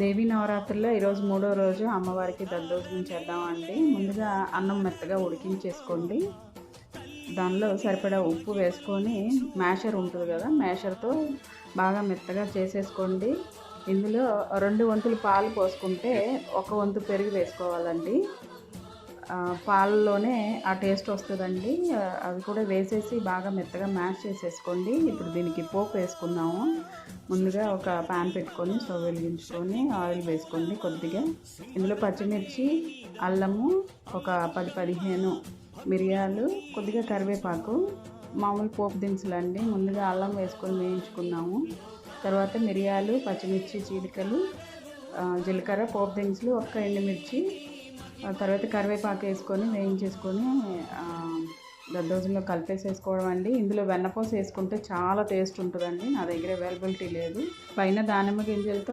దేవీ నవరాత్రుల్లో ఈరోజు మూడో రోజు అమ్మవారికి దద్దోజనం చేద్దామండి. ముందుగా అన్నం మెత్తగా ఉడికించేసుకోండి. దానిలో సరిపడా ఉప్పు వేసుకొని మ్యాషర్ ఉంటుంది కదా మ్యాషర్తో బాగా మెత్తగా చేసేసుకోండి. ఇందులో రెండు వంతులు పాలు పోసుకుంటే ఒక వంతు పెరుగు వేసుకోవాలండి. పాలలోనే ఆ టేస్ట్ వస్తుందండి. అది అవి కూడా వేసేసి బాగా మెత్తగా మ్యాష్ చేసేసుకోండి. ఇప్పుడు దీనికి పోపు వేసుకుందాము. ముందుగా ఒక పాన్ పెట్టుకొని స్టవ్ వెలిగించుకొని ఆయిల్ వేసుకోండి కొద్దిగా. ఇందులో పచ్చిమిర్చి అల్లము ఒక పది పదిహేను మిరియాలు కొద్దిగా కరివేపాకు మామూలు పోపు దినుసులు అండి. ముందుగా అల్లం వేసుకొని వేయించుకున్నాము. తర్వాత మిరియాలు పచ్చిమిర్చి చీలికలు జీలకర్ర పోపు దినుసులు ఒక్క ఎండుమిర్చి తర్వాత కరివేపాకు వేసుకొని వేయించేసుకొని ఆ, కలిపేసేసుకోవడం అండి. ఇందులో వెన్నపూస వేసుకుంటే చాలా టేస్ట్ ఉంటుందండి. నా దగ్గర అవైలబిలిటీ లేదు. పైన దానిమ్మ గింజలతో